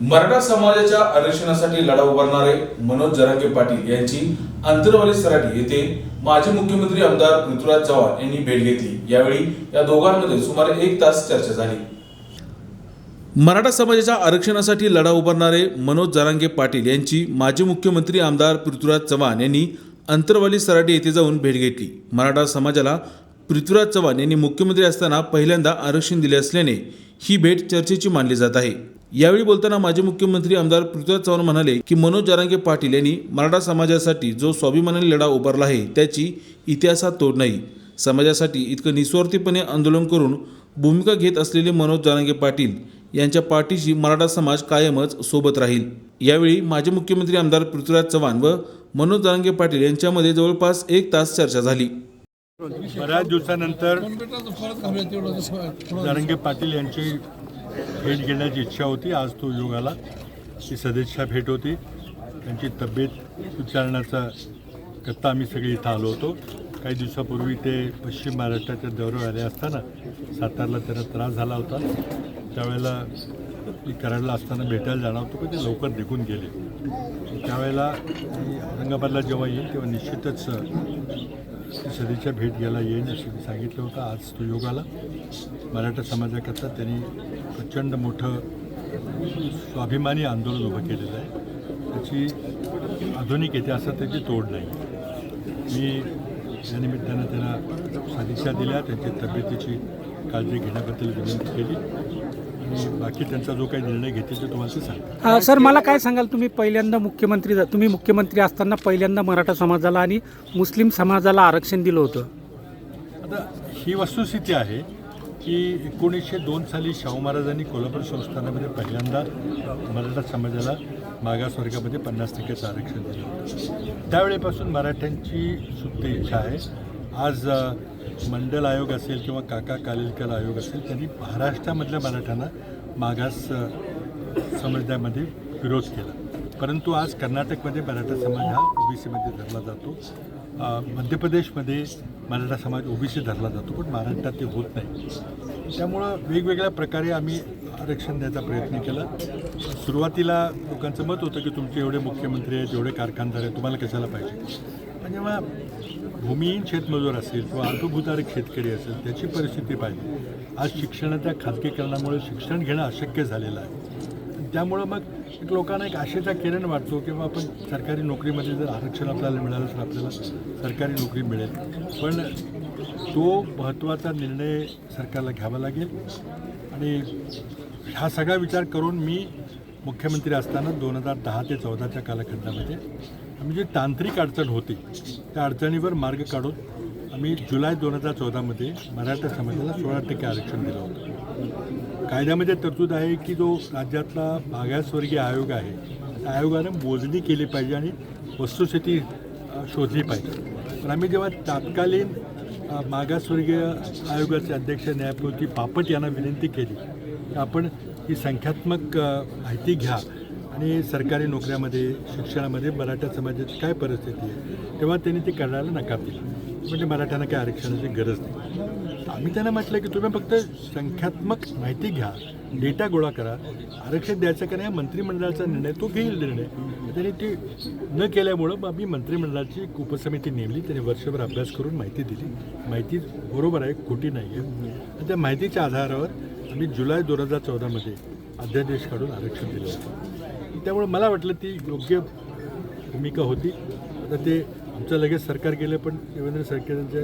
मराठा समाजाच्या आरक्षणासाठी लढा उभारणारे मनोज जरांगे पाटील यांची अंतरवाली सराटी येथे माजी मुख्यमंत्री आमदार पृथ्वीराज चव्हाण यांनी भेट घेतली. यावेळी या दोघांमध्ये सुमारे एक तास चर्चा झाली. मराठा समाजाच्या आरक्षणासाठी लढा उभारणारे मनोज जरांगे पाटील यांची माजी मुख्यमंत्री आमदार पृथ्वीराज चव्हाण यांनी अंतरवाली सराटी येथे जाऊन भेट घेतली. मराठा समाजाला पृथ्वीराज चव्हाण यांनी मुख्यमंत्री असताना पहिल्यांदा आरक्षण दिले असल्याने ही भेट चर्चेची मानली जात आहे. यावेळी बोलताना माजी मुख्यमंत्री आमदार पृथ्वीराज चव्हाण म्हणाले की मनोज जरांगे पाटील यांनी मराठा समाजासाठी जो स्वाभिमानाने लढा उभारला आहे त्याची इतिहासात तोड नाही. समाजासाठी इतकं निस्वार्थीपणे आंदोलन करून भूमिका घेत असलेले मनोज जरांगे पाटील यांच्या पाठीशी मराठा समाज कायमच सोबत राहील. यावेळी माजी मुख्यमंत्री आमदार पृथ्वीराज चव्हाण व मनोज जरांगे पाटील यांच्यामध्ये जवळपास एक तास चर्चा झाली. बऱ्याच दिवसानंतर जरंगे पाटील यांची भेट घेण्याची इच्छा होती. आज तो योग आला. ती सदिच्छा भेट होती. त्यांची तब्येत विचारण्याचा करता आम्ही सगळे इथं आलो होतो. काही दिवसापूर्वी ते पश्चिम महाराष्ट्राच्या दौऱ्यावर आले असताना सातारला त्यांना त्रास झाला होता. त्यावेळेला मी कराडला असताना भेटायला जाणार होतो पण ते लवकर निघून गेले. त्यावेळेला मी औरंगाबादला जेव्हा येईल तेव्हा निश्चितच सदीच्या सदिच्छा भेट घ्यायला येईन असं मी सांगितलं होतं. आज तो योग आला. मराठा समाजाकरता त्यांनी प्रचंड मोठं स्वाभिमानी आंदोलन उभं केलेलं आहे. त्याची आधुनिक इतिहासात त्याची तोड नाही. मी या निमित्तानं त्यांना सदिच्छा दिल्या त्यांची तब्येतीची काळजी घेण्याबद्दल विनंती केली. आणि बाकी त्यांचा जो काही निर्णय घेतील ते तुम्हाला अ, सर मला काय सांगाल? तुम्ही पहिल्यांदा मुख्यमंत्री तुम्ही मुख्यमंत्री असताना पहिल्यांदा मराठा समाजाला आणि मुस्लिम समाजाला आरक्षण दिलं होतं. आता ही वस्तुस्थिती आहे की एकोणीसशे दोन साली शाहू महाराजांनी कोल्हापूर संस्थानामध्ये पहिल्यांदा मराठा समाजाला मागासवर्गामध्ये पन्नास टक्क्याचं आरक्षण दिलं होतं. त्यावेळेपासून मराठ्यांची सुप्त इच्छा आहे. आज मंडल आयोग असेल किंवा काका कालिलकर आयोग असेल त्यांनी महाराष्ट्रामधल्या मराठ्यांना मागास समाजामध्ये विरोध केला. परंतु आज कर्नाटकमध्ये मराठा समाज हा ओबीसीमध्ये धरला जातो. मध्य प्रदेशमध्ये मराठा समाज ओबीसी धरला जातो पण महाराष्ट्रात ते होत नाही. त्यामुळं वेगवेगळ्या प्रकारे आम्ही आरक्षण द्यायचा प्रयत्न केला. सुरुवातीला लोकांचं मत होतं की तुमचे एवढे मुख्यमंत्री आहेत एवढे कारखानदार आहेत तुम्हाला कशाला पाहिजे? पण जेव्हा भूमिहीन शेतमजूर असेल किंवा अल्पभूतारक शेतकरी असेल त्याची परिस्थिती पाहिजे आज शिक्षणाच्या खाजगीकरणामुळे शिक्षण घेणं अशक्य झालेलं आहे. त्यामुळं मग एक लोकांना एक आशेचा किरण वाटतो किंवा आपण सरकारी नोकरीमध्ये जर आरक्षण आपल्याला मिळालं तर आपल्याला सरकारी नोकरी मिळेल. पण तो महत्त्वाचा निर्णय सरकारला घ्यावा लागेल. आणि हा सगळा विचार करून मी मुख्यमंत्री असताना दोन हजार दहा ते चौदाच्या कालखंडामध्ये आम्ही जी तांत्रिक अडचण होती त्या अडचणीवर मार्ग काढून आम्ही जुलै दोन हजार चौदामध्ये मराठा समाजाला सोळा टक्के आरक्षण दिलं होतं. कायद्यामध्ये तरतूद आहे की जो राज्यातला मागासवर्गीय आयोग आहे त्या आयोगानं मोजणी केली पाहिजे आणि वस्तुस्थिती शोधली पाहिजे. पण आम्ही जेव्हा तात्कालीन मागासवर्गीय आयोगाचे अध्यक्ष न्यायमूर्ती पापट यांना विनंती केली की आपण ही संख्यात्मक माहिती घ्या आणि सरकारी नोकऱ्यामध्ये शिक्षणामध्ये मराठा समाजाची काय परिस्थिती आहे तेव्हा त्यांनी ती करायला नकार दिला. म्हणजे मराठ्यांना काय आरक्षणाची गरज नाही. आम्ही त्यांना म्हटलं की तुम्ही फक्त संख्यात्मक माहिती घ्या डेटा गोळा करा आरक्षण द्यायचं का नाही मंत्रिमंडळाचा निर्णय तो घेईल निर्णय. त्यांनी ते न केल्यामुळं मग आम्ही मंत्रिमंडळाची एक उपसमिती नेमली त्यांनी वर्षभर अभ्यास करून माहिती दिली. माहिती बरोबर आहे खोटी नाही आहे आणि त्या माहितीच्या आधारावर आम्ही जुलै दोन हजार चौदामध्ये अध्यादेश काढून आरक्षण दिलं होतं. त्यामुळे मला वाटलं ती योग्य भूमिका होती. आता ते आमचं लगेच सरकार गेलं पण देवेंद्र सरकारांच्या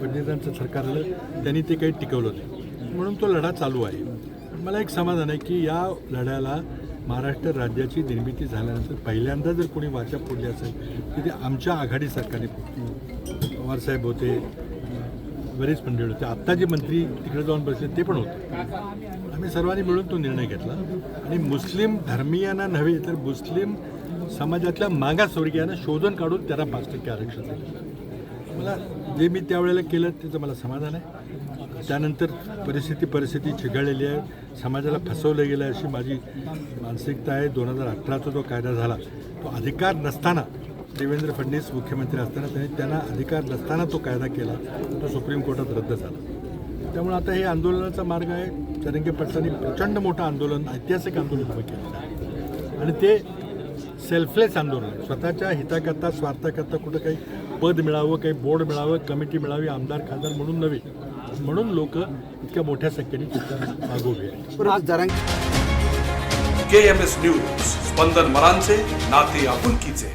फडणवीसांचं सरकार आलं त्यांनी ते काही टिकवलं नाही. म्हणून तो लढा चालू आहे. मला एक समाधान आहे की या लढ्याला महाराष्ट्र राज्याची निर्मिती झाल्यानंतर पहिल्यांदा जर कोणी वाचा फोडली असेल तर ते आमच्या आघाडी सरकारने पवारसाहेब होते बरेच मंडळी होते. आत्ता जे मंत्री तिकडे जाऊन बसले ते पण होते. आम्ही सर्वांनी मिळून तो निर्णय घेतला. आणि मुस्लिम धर्मीयांना नव्हे तर मुस्लिम समाजातल्या मागासवर्गीयांना शोधून काढून त्याला पाच टक्के आरक्षण दिलं. मला जे मी त्यावेळेला केलं त्याचं मला समाधान आहे. त्यानंतर परिस्थिती परिस्थिती चिघळलेली आहे. समाजाला फसवलं गेलं आहे अशी माझी मानसिकता आहे. दोन हजार अठराचा जो कायदा झाला तो अधिकार नसताना देवेंद्र फडणवीस मुख्यमंत्री असताना त्यांनी त्यांना अधिकार नसताना तो कायदा केला तो सुप्रीम कोर्टात रद्द झाला. त्यामुळे आता हे आंदोलनाचा मार्ग आहे. चरंगे पटलांनी प्रचंड मोठं आंदोलन ऐतिहासिक आंदोलन उभं केलं आहे. आणि ते सेल्फलेस आंदोलन. स्वतःच्या हिताकरता स्वार्थाकरता कुठं काही पद मिळावं काही बोर्ड मिळावं कमिटी मिळावी आमदार खासदार म्हणून नव्हे. म्हणून लोक इतक्या मोठ्या संख्येने तिथं मागोवे के एम एस न्यूज स्पंदन मरांचे नाते आपुलकीचे.